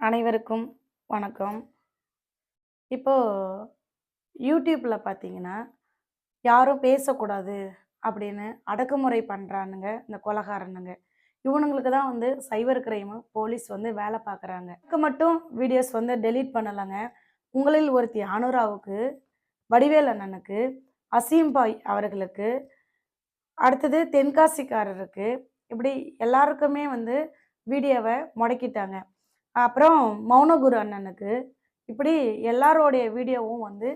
அனைவருக்கும் வணக்கம். இப்போ யூடியூப்பில் பார்த்தீங்கன்னா, யாரும் பேசக்கூடாது அப்படின்னு அடக்குமுறை பண்ணுறானுங்க இந்த கொலகாரனுங்க இவனுங்களுக்கு தான் வந்து சைபர் கிரைமு போலீஸ் வந்து வேலை பார்க்குறாங்க. எனக்கு மட்டும் வீடியோஸ் வந்து டெலீட் பண்ணலைங்க உங்களில் ஒருத்தி அனுராவுக்கு, வடிவேல் அண்ணனுக்கு, அசீம் பாய் அவர்களுக்கு, அடுத்தது தென்காசிக்காரருக்கு, இப்படி எல்லாருக்குமே வந்து வீடியோவை முடக்கிட்டாங்க. அப்புறம் மௌனகுரு அண்ணனுக்கு, இப்படி எல்லாரோடைய வீடியோவும் வந்து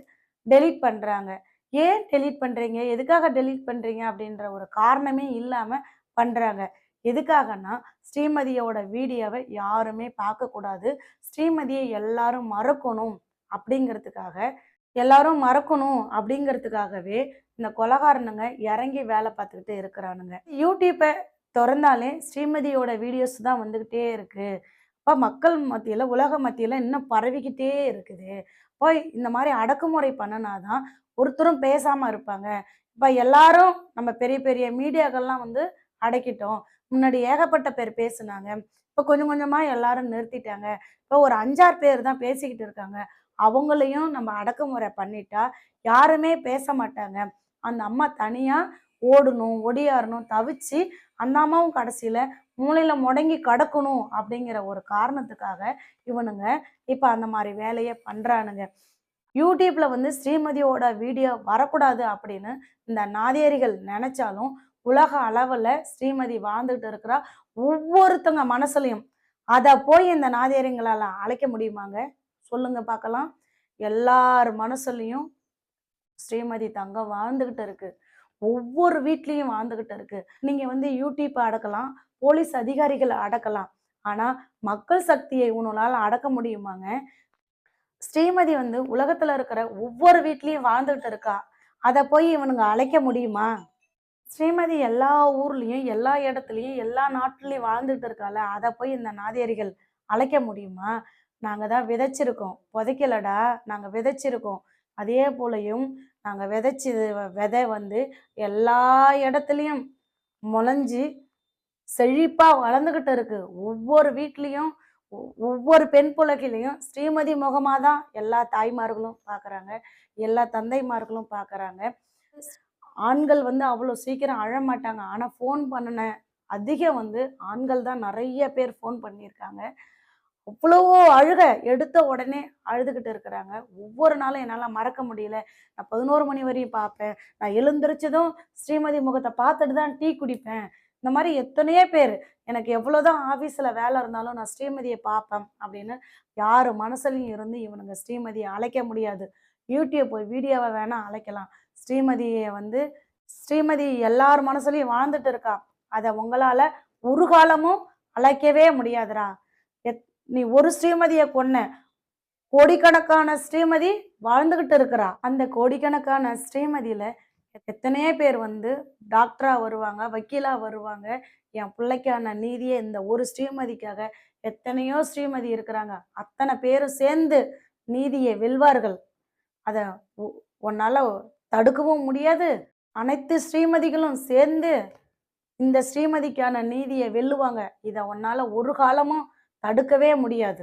டெலீட் பண்ணுறாங்க ஏன் டெலீட் பண்ணுறீங்க எதுக்காக டெலீட் பண்ணுறீங்க அப்படின்ற ஒரு காரணமே இல்லாமல் பண்ணுறாங்க எதுக்காகன்னா, ஸ்ரீமதியோட வீடியோவை யாருமே பார்க்கக்கூடாது. ஸ்ரீமதியை எல்லாரும் மறக்கணும் அப்படிங்கிறதுக்காக, எல்லாரும் மறக்கணும் அப்படிங்கிறதுக்காகவே இந்த கொலகாரனுங்க இறங்கி வேலை பார்த்துக்கிட்டு இருக்கிறானுங்க. யூடியூப்பை திறந்தாலே ஸ்ரீமதியோட வீடியோஸ் தான் வந்துக்கிட்டே இருக்குது இப்போ மக்கள் மத்தியில் உலக மத்தியில் இன்னும் பரவிக்கிட்டே இருக்குது. இப்போ இந்த மாதிரி அடக்குமுறை பண்ணுனா தான் ஒருத்தரும் பேசாமல் இருப்பாங்க. இப்போ எல்லாரும் நம்ம பெரிய பெரிய மீடியாக்கள்லாம் வந்து அடக்கிட்டோம். முன்னாடி ஏகப்பட்ட பேர் பேசுனாங்க. இப்போ கொஞ்சம் கொஞ்சமாக எல்லாரும் நிறுத்திட்டாங்க. இப்போ ஒரு 5, 6 பேர் தான் பேசிக்கிட்டு இருக்காங்க. அவங்களையும் நம்ம அடக்குமுறை பண்ணிட்டா, யாருமே பேச மாட்டாங்க. அந்த அம்மா தனியாக ஓடணும், ஒடியாறணும், தவிச்சு அந்த அம்மாவும் கடைசியில் மூளையில் முடங்கி கிடக்கணும் அப்படிங்கிற ஒரு காரணத்துக்காக இவனுங்க இப்போ அந்த மாதிரி வேலையை பண்ணுறானுங்க யூடியூப்ல வந்து ஸ்ரீமதியோட வீடியோ வரக்கூடாது அப்படின்னு இந்த நாதியரிகள் நினச்சாலும் உலக அளவில் ஸ்ரீமதி வாழ்ந்துகிட்டு இருக்கிறா. ஒவ்வொருத்தங்க மனசுலையும் அதை போய் இந்த நாதேரிங்களால் அழைக்க முடியுமாங்க? சொல்லுங்க பார்க்கலாம். எல்லார் மனசுலையும் ஸ்ரீமதி தங்கம் வாழ்ந்துகிட்டு இருக்கு. ஒவ்வொரு வீட்லேயும் வாழ்ந்துகிட்டு இருக்கு. நீங்க வந்து யூடியூப்பை அடக்கலாம். போலீஸ் அதிகாரிகளை அடக்கலாம். ஆனா, மக்கள் சக்தியை உங்களால அடக்க முடியுமாங்க? ஸ்ரீமதி வந்து உலகத்துல இருக்கிற ஒவ்வொரு வீட்லயும் வாழ்ந்துகிட்டு இருக்கா. அதை போய் இவனுங்க அழைக்க முடியுமா? ஸ்ரீமதி எல்லா ஊர்லயும், எல்லா இடத்துலயும், எல்லா நாட்டிலையும் வாழ்ந்துட்டு இருக்கால. அதை போய் இந்த நாதியரிகள் அழைக்க முடியுமா? நாங்க தான் விதைச்சிருக்கோம். புதைக்கலடா. நாங்க விதைச்சிருக்கோம். அதே போலையும் நாங்கள் விதைச்சது விதை வந்து எல்லா இடத்துலையும் முளைஞ்சி செழிப்பாக வளர்ந்துக்கிட்டு இருக்கு. ஒவ்வொரு வீட்லேயும் ஒ ஒவ்வொரு பெண் புலகிலையும் ஸ்ரீமதி முகமாக தான் எல்லா தாய்மார்களும் பார்க்குறாங்க. எல்லா தந்தைமார்களும் பார்க்குறாங்க. ஆண்கள் வந்து அவ்வளோ சீக்கிரம் அழமாட்டாங்க. ஆனால் ஃபோன் பண்ணின அதிகம் வந்து ஆண்கள் தான் நிறைய பேர் ஃபோன் பண்ணியிருக்காங்க. அவ்வளோ அழுக எடுத்த உடனே அழுதுகிட்டு இருக்கிறாங்க. ஒவ்வொரு நாளும் என்னால் மறக்க முடியல. நான் 11 மணி வரையும் பார்ப்பேன். நான் எழுந்திரிச்சதும் ஸ்ரீமதி முகத்தை பார்த்துட்டு தான் டீ குடிப்பேன். இந்த மாதிரி எத்தனையோ பேர். எனக்கு எவ்வளோதான் ஆஃபீஸில் வேலை இருந்தாலும் நான் ஸ்ரீமதியை பார்ப்பேன் அப்படின்னு யார் மனசுலையும் இருந்து இவனுங்க ஸ்ரீமதியை அழைக்க முடியாது. யூடியூப் போய் வீடியோவை வேணால் அழைக்கலாம். ஸ்ரீமதியை வந்து ஸ்ரீமதி எல்லார் மனசுலையும் வாழ்ந்துட்டு இருக்கா. அதை உங்களால் ஒரு காலமும் அழைக்கவே முடியாதுடா. நீ ஒரு ஸ்ரீமதியை கொன்ன. கோடிக்கணக்கான ஸ்ரீமதி வாழ்ந்துகிட்டு இருக்கிறா. அந்த கோடிக்கணக்கான ஸ்ரீமதியில எத்தனையோ பேர் வந்து டாக்டராக வருவாங்க, வக்கீலா வருவாங்க. என் பிள்ளைக்கான நீதியை இந்த ஒரு ஸ்ரீமதிக்காக எத்தனையோ ஸ்ரீமதி இருக்கிறாங்க. அத்தனை பேரும் சேர்ந்து நீதியை வெல்வார்கள். அதை உன்னால் உன்னால தடுக்கவும் முடியாது. அனைத்து ஸ்ரீமதிகளும் சேர்ந்து இந்த ஸ்ரீமதிக்கான நீதியை வெல்லுவாங்க. இதை உன்னால ஒரு காலமும் தடுக்கவே முடியாது.